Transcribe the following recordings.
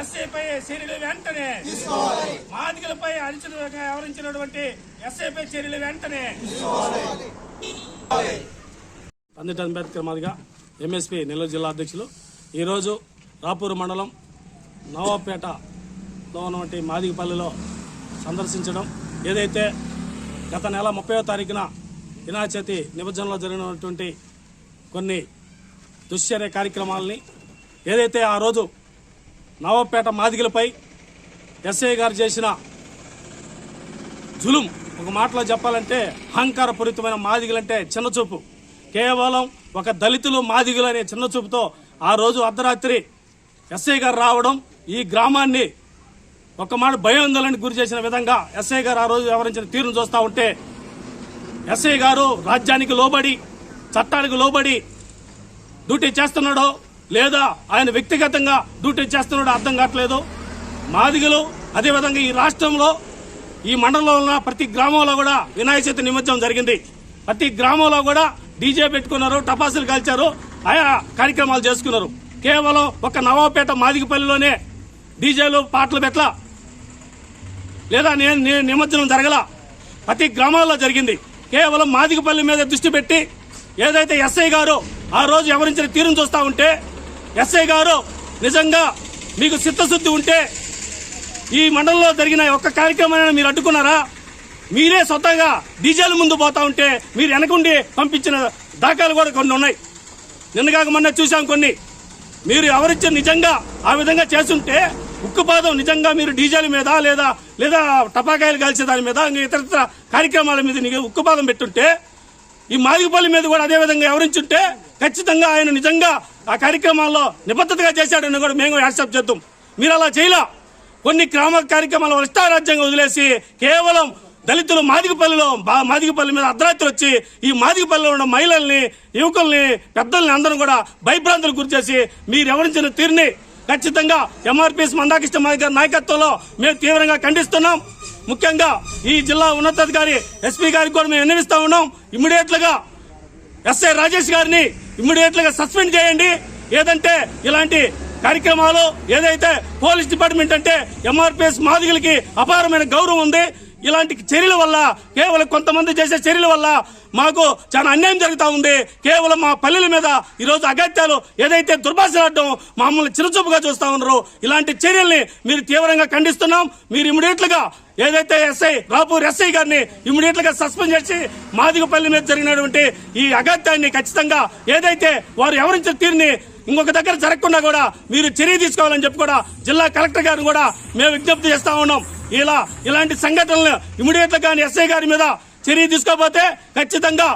ఎస్ఐపై చర్యలు వెంటనే మాదిగలపై అనుచితంగా వ్యవహరించినటువంటి ఎస్ఐపై చర్యలు వెంటనే పందిట అంబేద్కర్ మాదిగా ఎంఎస్పీ నెల్లూరు జిల్లా అధ్యక్షులు. ఈరోజు రాపూర్ మండలం నవాపేటలో ఉన్నటువంటి మాదిగపల్లిలో సందర్శించడం. ఏదైతే గత నెల ముప్పై తారీఖున వినాయక చవితి నిమజ్జనంలో జరిగినటువంటి కొన్ని దుశ్చర్య కార్యక్రమాలని ఏదైతే ఆ రోజు నవాబ్పేట మాదిగలపై ఎస్ఐ గారు చేసిన జులుం ఒక మాటలో చెప్పాలంటే అహంకారపూరితమైన మాదిగలంటే చిన్నచూపు. కేవలం ఒక దళితులు మాదిగులు అనే చిన్నచూపుతో ఆ రోజు అర్ధరాత్రి ఎస్ఐ గారు రావడం ఈ గ్రామాన్ని ఒక మాట భయోందోళనకు గురి చేసిన విధంగా ఎస్ఐ గారు ఆ రోజు వ్యవహరించిన తీరును చూస్తూ ఉంటే ఎస్ఐ గారు రాజ్యానికి లోబడి చట్టానికి లోబడి డ్యూటీ చేస్తున్నాడో లేదా ఆయన వ్యక్తిగతంగా డ్యూటీ చేస్తున్నాడో అర్థం కావట్లేదు. మాదిగలు అదేవిధంగా ఈ రాష్ట్రంలో ఈ మండలంలో ఉన్న ప్రతి గ్రామంలో కూడా వినాయక చవితి నిమజ్జనం జరిగింది. ప్రతి గ్రామంలో కూడా డీజే పెట్టుకున్నారు టపాసులు కాల్చారు ఆయా కార్యక్రమాలు చేసుకున్నారు. కేవలం ఒక నవాపేట మాదిగపల్లిలోనే డీజేలు పాటలు పెట్ల లేదా నేను నిమజ్జనం జరగల. ప్రతి గ్రామాల్లో జరిగింది. కేవలం మాదిగపల్లి మీద దృష్టి పెట్టి ఏదైతే ఎస్ఐ గారు ఆ రోజు ఎవరించిన తీరును చూస్తా ఉంటే ఎస్ఐ గారు నిజంగా మీకు చిత్తశుద్ధి ఉంటే ఈ మండలంలో జరిగిన ఒక్క కార్యక్రమాన్ని మీరు అడ్డుకున్నారా? మీరే స్వతహాగా డీజేల ముందు పోతా ఉంటే మీరు వెనకుండి పంపించిన దాఖలు కూడా కొన్ని ఉన్నాయి. నిన్నగాక మొన్న చూసాం కొన్ని. మీరు ఎవరిచ్చి నిజంగా ఆ విధంగా చేస్తుంటే ఉక్కుపాదం నిజంగా మీరు డీజేల మీద లేదా లేదా టపాకాయలు కాల్చే దాని మీద ఇతర ఇతర కార్యక్రమాల మీద నీకు ఉక్కుపాదం పెట్టుంటే ఈ మాదిగపల్లి మీద కూడా అదే విధంగా ఖచ్చితంగా ఆయన నిజంగా ఆ కార్యక్రమాల్లో నిబద్ధతగా చేశాడని కూడా మేము యాక్సెప్ట్ చేద్దాం. మీరు అలా చేయలే. కొన్ని గ్రామ కార్యక్రమాలు ఇష్టారాజ్యంగా వదిలేసి కేవలం దళితులు మాదిగపల్లిలో బా- మాదిగపల్లి మీద అర్ధరాత్రి వచ్చి ఈ మాదిగపల్లిలో ఉన్న మహిళల్ని యువకుల్ని పెద్దల్ని అందరూ కూడా భయభ్రాంతులకు గురి చేసి మీరు ఎవరించిన తీరుని ఖచ్చితంగా ఎంఆర్పిఎస్ మందాకృష్ణ మాది గారి నాయకత్వంలో మేము తీవ్రంగా ఖండిస్తున్నాం. ముఖ్యంగా ఈ జిల్లా ఉన్నతాధికారి ఎస్పీ గారికి కూడా మేము విన్నవిస్తా ఉన్నాం. ఇమ్మీడియట్గా ఎస్ఐ రాజేష్ గారిని ఇమ్మీడియట్గా సస్పెండ్ చేయండి. ఏదంటే ఇలాంటి కార్యక్రమాలు ఏదైతే పోలీస్ డిపార్ట్మెంట్ అంటే ఎంఆర్పిఎస్ మాదిగలకి అపారమైన గౌరవం ఉంది. ఇలాంటి చర్యల వల్ల కేవలం కొంతమంది చేసే చర్యల వల్ల మాకు చాలా అన్యాయం జరుగుతూ ఉంది. కేవలం మా పల్లెల మీద ఈరోజు అగత్యాలు ఏదైతే దుర్భాషలాడడం మమ్మల్ని చిరుచూపుగా చూస్తూ ఉన్నారు ఇలాంటి చర్యల్ని మీరు తీవ్రంగా ఖండిస్తున్నాం. మీరు ఇమ్మీడియట్ ఏదైతే ఎస్ఐ రాపూర్ ఎస్ఐ గారిని ఇమ్మీడియట్గా సస్పెండ్ చేసి మాదిగపల్లి మీద జరిగినటువంటి ఈ అగత్యాన్ని ఖచ్చితంగా ఏదైతే వారు ఎవరించిన తీరుని ఇంకొక దగ్గర జరగకుండా కూడా మీరు చర్య తీసుకోవాలని చెప్పి కూడా జిల్లా కలెక్టర్ గారిని కూడా మేము విజ్ఞప్తి చేస్తా ఉన్నాం. ఇలా ఇలాంటి సంఘటనలు ఇమ్మీడియట్గా ఎస్ఐ గారి మీద చర్య తీసుకోకపోతే ఖచ్చితంగా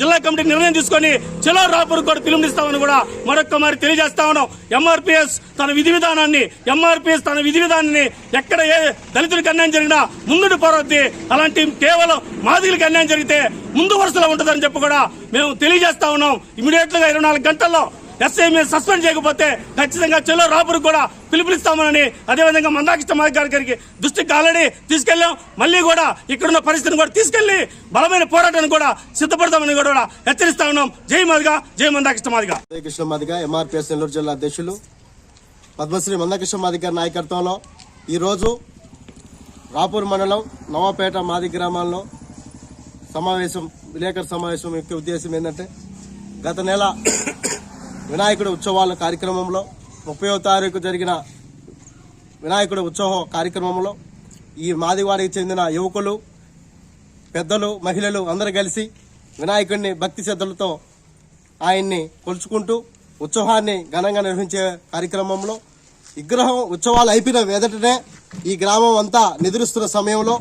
జిల్లా కమిటీ నిర్ణయం తీసుకొని చిలో రాపూర్ కూడా పిలుపునిస్తామని కూడా మరొక్క మరి తెలియజేస్తా ఉన్నాం. ఎంఆర్పిఎస్ తన విధి విధానాన్ని ఎంఆర్పిఎస్ తన విధి విధానాన్ని ఎక్కడ ఏ దళితులకు అన్యాయం జరిగినా ముందుకు పోరొద్ది అలాంటి కేవలం మాదిగలకు అన్యాయం జరిగితే ముందు వరుసలో ఉంటుందని చెప్పి కూడా మేము తెలియజేస్తా ఉన్నాం. ఇమీడియట్గా ఇరవై నాలుగు గంటల్లో ఎస్ఐ మీద సస్పెండ్ చేయకపోతే ఖచ్చితంగా చెలో రాపురికి కూడా పిలుపునిస్తామని అదేవిధంగా మందాకృష్ణ మాదిగారి గారికి దృష్టికి ఆల్రెడీ తీసుకెళ్ళాం మళ్ళీ కూడా ఇక్కడున్న పరిస్థితిని కూడా తీసుకెళ్ళి బలమైన పోరాటాన్ని కూడా సిద్ధపడతామని కూడా హెచ్చరిస్తా ఉన్నాం. జై మాదిగా జై మందాకృష్ణ మాదిగా. కృష్ణ మాదిగ ఎంఆర్పిఎస్ నెల్లూరు జిల్లా అధ్యక్షులు పద్మశ్రీ మందకృష్ణ మాదిగారి నాయకత్వంలో ఈరోజు రాపూర్ మండలం నవాపేట మాది గ్రామాల్లో సమావేశం విలేకరు సమావేశం యొక్క ఉద్దేశం ఏంటంటే గత నెల వినాయకుడి ఉత్సవాల కార్యక్రమంలో ముప్పై తారీఖు జరిగిన వినాయకుడి ఉత్సవ కార్యక్రమంలో ఈ మాదివాడికి చెందిన యువకులు పెద్దలు మహిళలు అందరూ కలిసి వినాయకుడిని భక్తి శ్రద్ధలతో ఆయన్ని కొలుచుకుంటూ ఉత్సవాన్ని ఘనంగా నిర్వహించే కార్యక్రమంలో విగ్రహం ఉత్సవాలు అయిపోయిన వెదటనే ఈ గ్రామం అంతా నిద్రిస్తున్న సమయంలో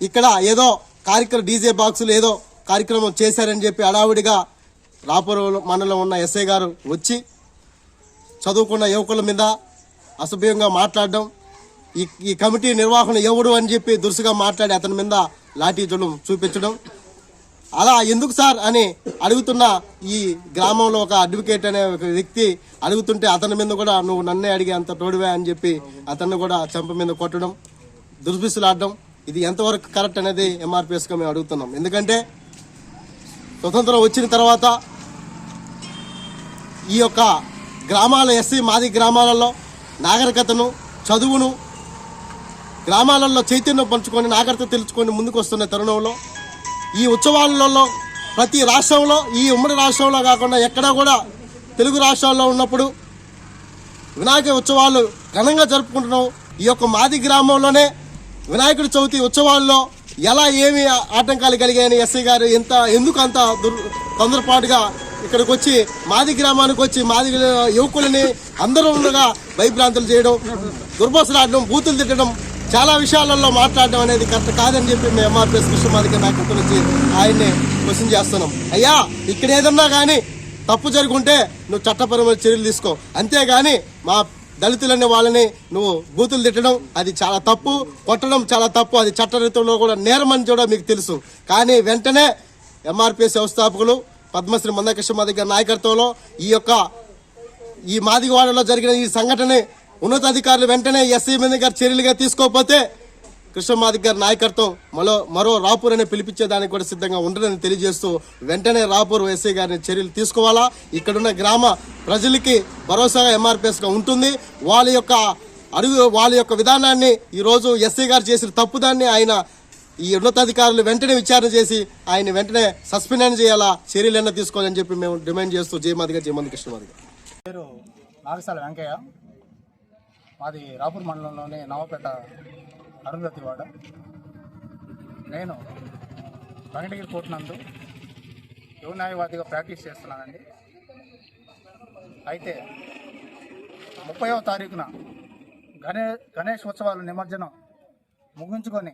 ఇక్కడ ఏదో కార్యక్రమం డీజే బాక్సులు ఏదో కార్యక్రమం చేశారని చెప్పి అడావుడిగా రాపూర్ మండలం ఉన్న ఎస్ఐ గారు వచ్చి చదువుకున్న యువకుల మీద అసభ్యంగా మాట్లాడడం ఈ ఈ కమిటీ నిర్వహణ ఎవడు అని చెప్పి దురుసుగా మాట్లాడి అతని మీద లాఠీ జులం చూపించడం. అలా ఎందుకు సార్ అని అడుగుతున్న ఈ గ్రామంలో ఒక అడ్వకేట్ అనే ఒక వ్యక్తి అడుగుతుంటే అతని మీద కూడా నువ్వు నన్నే అడిగే అంత తోడువే అని చెప్పి అతన్ని కూడా చెంప మీద కొట్టడం దుర్బిసులాడడం ఇది ఎంతవరకు కరెక్ట్ అనేది ఎంఆర్పిఎస్గా మేము అడుగుతున్నాం. ఎందుకంటే స్వతంత్రం వచ్చిన తర్వాత ఈ యొక్క గ్రామాల ఎస్సీ మాది గ్రామాలలో నాగరికతను చదువును గ్రామాలలో చైతన్యం పంచుకొని నాగరికత తెలుసుకొని ముందుకు వస్తున్న తరుణంలో ఈ ఉత్సవాలలో ప్రతి రాష్ట్రంలో ఈ ఉమ్మడి రాష్ట్రంలో కాకుండా ఎక్కడా కూడా తెలుగు రాష్ట్రాల్లో ఉన్నప్పుడు వినాయక ఉత్సవాలు ఘనంగా జరుపుకుంటున్నాం. ఈ యొక్క మాది గ్రామంలోనే వినాయకుడి చవితి ఉత్సవాల్లో ఎలా ఏమి ఆటంకాలు కలిగాయని ఎస్ఐ గారు ఎంత ఎందుకు అంత దుర్ తొందరపాటుగా ఇక్కడికి వచ్చి మాది గ్రామానికి వచ్చి మాది యువకులని అందరూ ఉండగా భయభ్రాంతులు చేయడం దుర్భసలాడడం బూతులు తిట్టడం చాలా విషయాలలో మాట్లాడడం అనేది కరెక్ట్ కాదని చెప్పి మేము ఎంఆర్పిఎస్ కృష్ణమాదిక నాయకత్వం నుంచి ఆయన్ని క్వశ్చన్ చేస్తున్నాం. అయ్యా ఇక్కడ ఏదన్నా కానీ తప్పు జరుగుంటే నువ్వు చట్టపరమైన చర్యలు తీసుకో. అంతేగాని మా దళితులనే వాళ్ళని నువ్వు బూతులు తిట్టడం అది చాలా తప్పు. కొట్టడం చాలా తప్పు. అది చట్టరీతంలో కూడా నేరమని కూడా మీకు తెలుసు. కానీ వెంటనే ఎంఆర్పిఎస్ వ్యవస్థాపకులు పద్మశ్రీ మందకృష్ణ మాదిగ నాయకత్వంలో ఈ యొక్క ఈ మాదిగవాడలో జరిగిన ఈ సంఘటన ఉన్నతాధికారులు వెంటనే ఎస్ఐ మీద గారు చర్యలుగా తీసుకోకపోతే కృష్ణమాదిక్ గారి నాయకత్వం మరో మరో రాపూర్ అని పిలిపించేదానికి కూడా సిద్ధంగా ఉండదని తెలియజేస్తూ వెంటనే రాపూర్ ఎస్ఐ గారిని చర్యలు తీసుకోవాలా? ఇక్కడున్న గ్రామ ప్రజలకి భరోసాగా ఎంఆర్పిఎస్గా ఉంటుంది. వాళ్ళ యొక్క అడుగు వాళ్ళ యొక్క విధానాన్ని ఈరోజు ఎస్ఐ గారు చేసిన తప్పుదాన్ని ఆయన ఈ ఉన్నతాధికారులు వెంటనే విచారణ చేసి ఆయన వెంటనే సస్పెండ్ చేయాలా? చర్యలన్నా తీసుకోవాలని చెప్పి మేము డిమాండ్ చేస్తూ జయమాదిగా జయమంది కృష్ణమాది పేరు నాగసాల వెంకయ్య. మాది రాపూర్ మండలంలోని నవపేట అరుంధతివాడ నేను వెంకటగిరి కోర్టు నందు యువ న్యాయవాదిగా ప్రాక్టీస్ చేస్తున్నానండి. అయితే ముప్పైవ తారీఖున గణే గణేష్ ఉత్సవాల నిమజ్జనం ముగించుకొని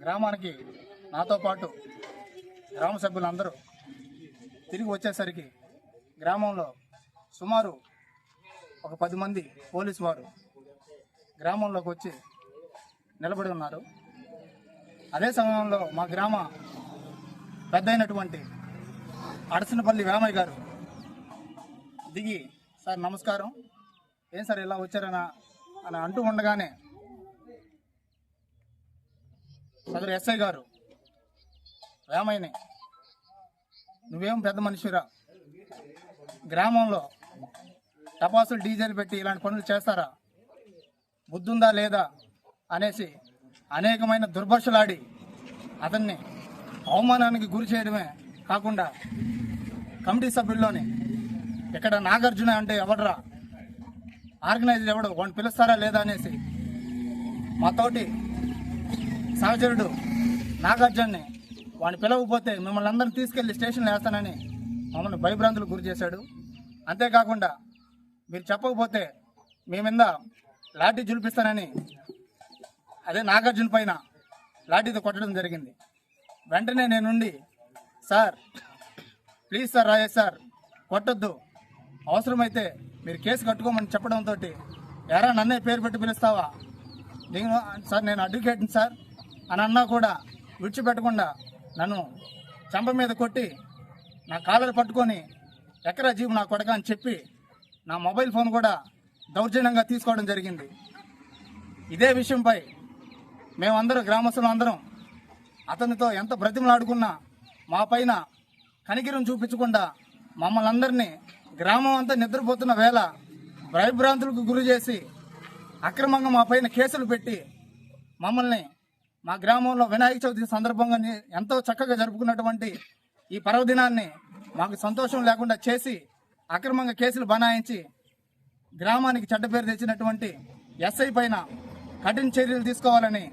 గ్రామానికి నాతో పాటు గ్రామ సభ్యులందరూ తిరిగి వచ్చేసరికి గ్రామంలో సుమారు ఒక పది మంది పోలీసు వారు గ్రామంలోకి వచ్చి నిలబడి ఉన్నారు. అదే సమయంలో మా గ్రామ పెద్ద అయినటువంటి అడసనపల్లి వేమయ్య గారు దిగి సార్ నమస్కారం. ఏం సార్ ఇలా వచ్చారనా? అని అంటూ ఉండగానే సదరు ఎస్ఐ గారు రామయ్యని. నువ్వేం పెద్ద మనిషిరా? గ్రామంలో టపాసులు డీజేలు పెట్టి ఇలాంటి పనులు చేస్తారా? బుద్ధుందా లేదా? అనేసి అనేకమైన దుర్భర్షలాడి అతన్ని అవమానానికి గురి చేయడమే కాకుండా కమిటీ సభ్యుల్లోని ఇక్కడ నాగార్జున అంటే ఎవడరా? ఆర్గనైజర్ ఎవడు? వాడిని పిలుస్తారా లేదా అనేసి మాతోటి సహచరుడు నాగార్జున్ని వాడిని పిలవకపోతే మిమ్మల్ని అందరిని తీసుకెళ్ళి స్టేషన్లో వేస్తానని మమ్మల్ని భయభ్రాంతులు గురి చేశాడు. అంతేకాకుండా మీరు చెప్పకపోతే మీ మీద లాఠీ జులిపిస్తానని అదే నాగార్జున పైన లాఠీతో కొట్టడం జరిగింది. వెంటనే నేనుండి sir please sir Rajesh sir కొట్టొద్దు. అవసరమైతే మీరు కేసు కట్టుకోమని చెప్పడంతో ఎరా నన్నే పేరు పెట్టి పిలుస్తావా? నేను సార్ నేను అడ్వకేట్ని సార్. అని అన్నా కూడా విడిచిపెట్టకుండా నన్ను చంప మీద కొట్టి నా కాలర్ పట్టుకొని ఎకరా జీవు నా కొడక అని చెప్పి నా మొబైల్ ఫోన్ కూడా దౌర్జన్యంగా తీసుకోవడం జరిగింది. ఇదే విషయంపై మేమందరం గ్రామస్తులు అందరం అతనితో ఎంత బ్రతిమలాడుకున్నా మా పైన కనికిరం చూపించకుండా మమ్మల్ని అందరినీ గ్రామం అంతా నిద్రపోతున్న వేళ భయభ్రాంతులకు గురి చేసి అక్రమంగా మా పైన కేసులు పెట్టి మమ్మల్ని మా గ్రామంలో వినాయక చవితి సందర్భంగా ఎంతో చక్కగా జరుపుకున్నటువంటి ఈ పర్వదినాన్ని మాకు సంతోషం లేకుండా చేసి అక్రమంగా కేసులు బనాయించి గ్రామానికి చెడ్డ పేరు తెచ్చినటువంటి ఎస్ఐ పైన కఠిన చర్యలు తీసుకోవాలని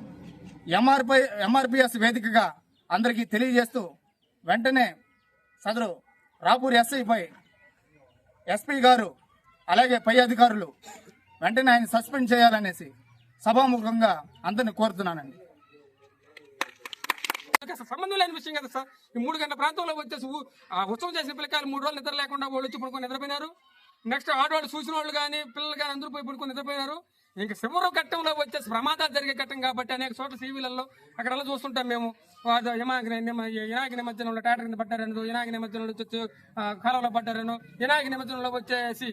ఎంఆర్పై ఎంఆర్పిఎస్ వేదికగా అందరికీ తెలియజేస్తూ వెంటనే సదరు రాపూర్ ఎస్ఐపై ఎస్పీ గారు అలాగే పై అధికారులు వెంటనే ఆయన సస్పెండ్ చేయాలనేసి సభాముఖంగా అందరిని కోరుతున్నానండి. నాకు అసలు సంబంధం లేని విషయం కదా సార్. ఈ మూడు గంటల ప్రాంతంలో వచ్చేసి ఆ ఉత్సవం చేసిన పిల్లకాయలు మూడు రోజులు నిద్ర లేకుండా వాళ్ళు వచ్చి పడుకొని నిద్రపోయినారు. నెక్స్ట్ ఆడవాళ్ళు చూసిన వాళ్ళు కానీ పిల్లలు కానీ అందరూ పోయి పడుకొని నిద్రపోయినారు. ఇంకా శివరు ఘట్టంలో వచ్చేసి ప్రమాదాలు జరిగే ఘట్టం కాబట్టి అనేక చోట్ల సీవీలలో అక్కడల్లా చూస్తుంటాం మేము. యమాకి నిమ- వినాయక నిమజ్జనంలో టాటర్ కింద పడ్డారను వినాయక నిమజ్జనంలో వచ్చి కాలంలో పడ్డారను వినాయక నిమజ్జనంలో వచ్చేసి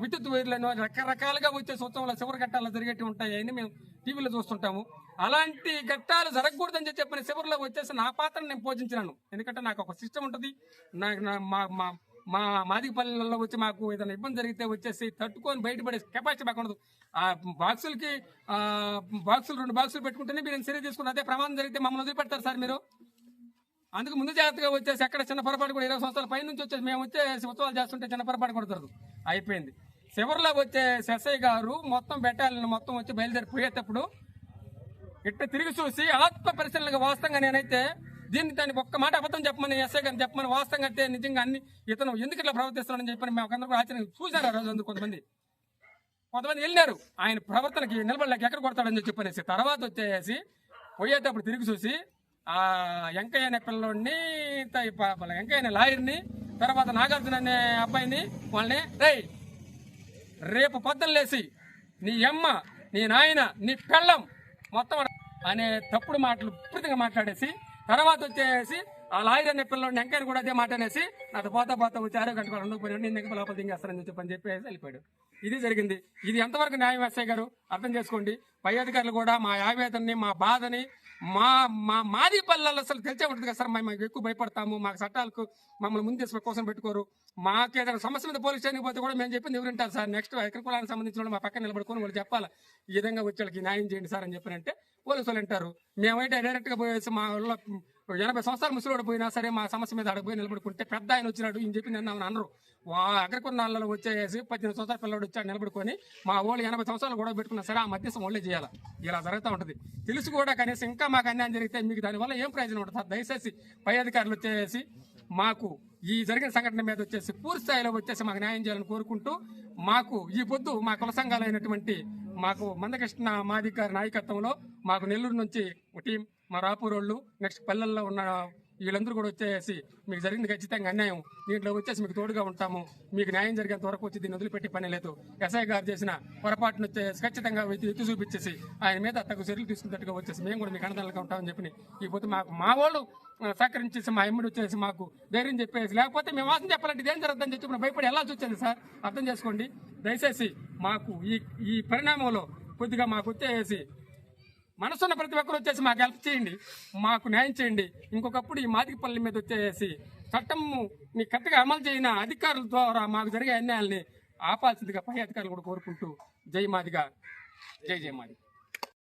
విద్యుత్ వైర్లను రకరకాలుగా వచ్చేసి ఉత్సవంలో శివరు ఘట్టాలు జరిగేవి ఉంటాయి అని మేము టీవీలో చూస్తుంటాము. అలాంటి ఘట్టాలు జరగకూడదని చెప్పిన చివరిలో వచ్చేసి నా పాత్రను నేను పోషించినాను. ఎందుకంటే నాకు ఒక సిస్టమ్ ఉంటుంది. నాకు నా- మా మా మా వచ్చి మాకు ఏదైనా ఇబ్బంది జరిగితే వచ్చేసి తట్టుకొని బయటపడే కెపాసిటీ మాకు ఉండదు. ఆ బాక్సులకి ఆ బాక్సులు రెండు బాక్సులు పెట్టుకుంటేనే మీరు సరి తీసుకున్న అదే ప్రమాదం జరిగితే మమ్మల్ని వదిలిపెడతారు సార్ మీరు? అందుకు ముందు జాగ్రత్తగా వచ్చేసి ఎక్కడ చిన్న పొరపాటు కూడా ఇరవై సంవత్సరాల పై నుంచి వచ్చేసి మేము వచ్చేసి ఉత్సవాలు చేస్తుంటే చిన్న పొరపాటు కొడతారు అయిపోయింది. చివరిలో వచ్చే ఎస్ఐ గారు మొత్తం పెట్టాలని మొత్తం వచ్చి బయలుదేరిపోయేటప్పుడు ఇట్ట తిరిగి చూసి ఆత్మ పరిశీలనగా వాస్తవంగా నేనైతే దీన్ని దాన్ని ఒక్క మాట అబద్ధం చెప్పమని ఎస్ఐ గారిని చెప్పమని వాస్తవంగా అయితే నిజంగా అన్ని ఇతను ఎందుకు ఇట్లా ప్రవర్తిస్తున్నాడని చెప్పని మేము అందరూ కూడా ఆశ్చర్యం చూశారు ఆ రోజు అందుకు కొంతమంది. కొంతమంది వెళ్ళారు ఆయన ప్రవర్తనకి నిలబడలేక ఎక్కడ కొడతాడని చెప్పనేసి తర్వాత వచ్చేసి పోయేటప్పుడు తిరిగి చూసి ఆ వెంకయ్య అనే పిల్లోడిని వెంకయ్య అనే లాయర్ని తర్వాత నాగార్జున అనే అబ్బాయిని వాళ్ళని రే రేపు పొద్దున లేసి నీ అమ్మ నీ నాయన నీ పెళ్ళం మొత్తం అనే తప్పుడు మాటలు విపరీతంగా మాట్లాడేసి తర్వాత వచ్చేసి ఆ లాయర్ అనే పిల్లలు వెంకయ్య కూడా అదే మాట అనేసి నాతో పోతా పోతా వచ్చి ఆరో గంటకు ఉండకపోయినాడు నేను ఇంకా లోపల దింగేస్తానని చెప్పని చెప్పేసి వెళ్ళిపోయాడు. ఇది జరిగింది. ఇది ఎంతవరకు న్యాయం ఎస్ఐ గారు? అర్థం చేసుకోండి. పై అధికారులు కూడా మా ఆవేదనని మా బాధని మా మా మాది పల్లెల్లో అసలు తెలిసే ఉంటుంది కదా సార్. మేము ఎక్కువ భయపడతాము. మాకు చట్టాలకు మమ్మల్ని ముందు తీసుకుని కోసం పెట్టుకోరు. మాకు ఏదైనా సమస్య మీద పోలీస్ స్టేషన్కి పోతే కూడా మేము చెప్పింది ఎవరింటారు సార్? నెక్స్ట్ ఎకరకులానికి సంబంధించిన వాళ్ళు మా పక్కన నిలబడుకొని వాళ్ళు చెప్పాలి? ఈ విధంగా వచ్చేళ్ళకి న్యాయం చేయండి సార్ అని చెప్పారంటే పోలీసు వాళ్ళు అంటారు మేమైతే డైరెక్ట్గా పోయేసి మా ఊళ్ళో ఎనభై సంవత్సరాలు ముసలివాడు పోయినా సరే మా సమస్య మీద అడగపోయి నిలబడుకుంటే పెద్ద ఆయన వచ్చినాడు ఈయన చెప్పి నిన్న ఆయన అనరు. వా అగ్రకొన్నాళ్ళలో వచ్చేసి పద్దెనిమిది సంవత్సరాల పిల్లడు వచ్చాడు నిలబడుకొని మా వాళ్ళు ఎనభై సంవత్సరాలు కూడా పెట్టుకున్నా సరే ఆ మధ్యస్థం వాళ్ళే చేయాలి? ఇలా జరుగుతూ ఉంటుంది. తెలుసు కూడా కనీసం ఇంకా మాకు అన్యాయం జరిగితే మీకు దానివల్ల ఏం ప్రయోజనం ఉంటుంది దయచేసి పై అధికారులు వచ్చేసి మాకు ఈ జరిగిన సంఘటన మీద వచ్చేసి పూర్తి స్థాయిలో వచ్చేసి మాకు న్యాయం చేయాలని కోరుకుంటూ మాకు ఈ పొద్దు మా కుల సంఘాలైనటువంటి మాకు మందకృష్ణ మాధికారి నాయకత్వంలో మాకు నెల్లూరు నుంచి ఒక టీం మా రాపూరోళ్ళు నెక్స్ట్ పల్లెల్లో ఉన్న వీళ్ళందరూ కూడా వచ్చేసి మీకు జరిగింది ఖచ్చితంగా అన్యాయం. దీంట్లో వచ్చేసి మీకు తోడుగా ఉంటాము. మీకు న్యాయం జరిగేంత వరకు వచ్చి దీన్ని వదిలిపెట్టి పని లేదు. ఎస్ఐ గారు చేసిన పొరపాటును వచ్చేసి ఖచ్చితంగా ఎత్తి చూపించేసి ఆయన మీద తగు చర్యలు తీసుకున్నట్టుగా వచ్చేసి మేము కూడా మీకు అండదండగా ఉంటామని చెప్పి ఈ పొద్దు మాకు మా వాళ్ళు సహకరించేసి మా ఎమ్మిడి వచ్చేసి మాకు ధైర్యం చెప్పేసి లేకపోతే మేము వాసన చెప్పాలంటే ఇదేం జరుగుతుందని చెప్పి భయపడి వెళ్ళాల్సి వచ్చింది సార్? అర్థం చేసుకోండి. దయచేసి మాకు ఈ ఈ పరిణామంలో కొద్దిగా మాకు వచ్చేసి మనసున్న ప్రతి ఒక్కరు వచ్చేసి మాకు హెల్ప్ చేయండి. మాకు న్యాయం చేయండి. ఇంకొకప్పుడు ఈ మాదికపల్లి మీద వచ్చేసి చట్టం నీ కరెక్ట్గా అమలు చేయని అధికారుల ద్వారా మాకు జరిగే అన్యాయాల్ని ఆపాల్సిందిగా పై అధికారులు కూడా కోరుకుంటూ జై మాదిగా. జై జై మాదిగ.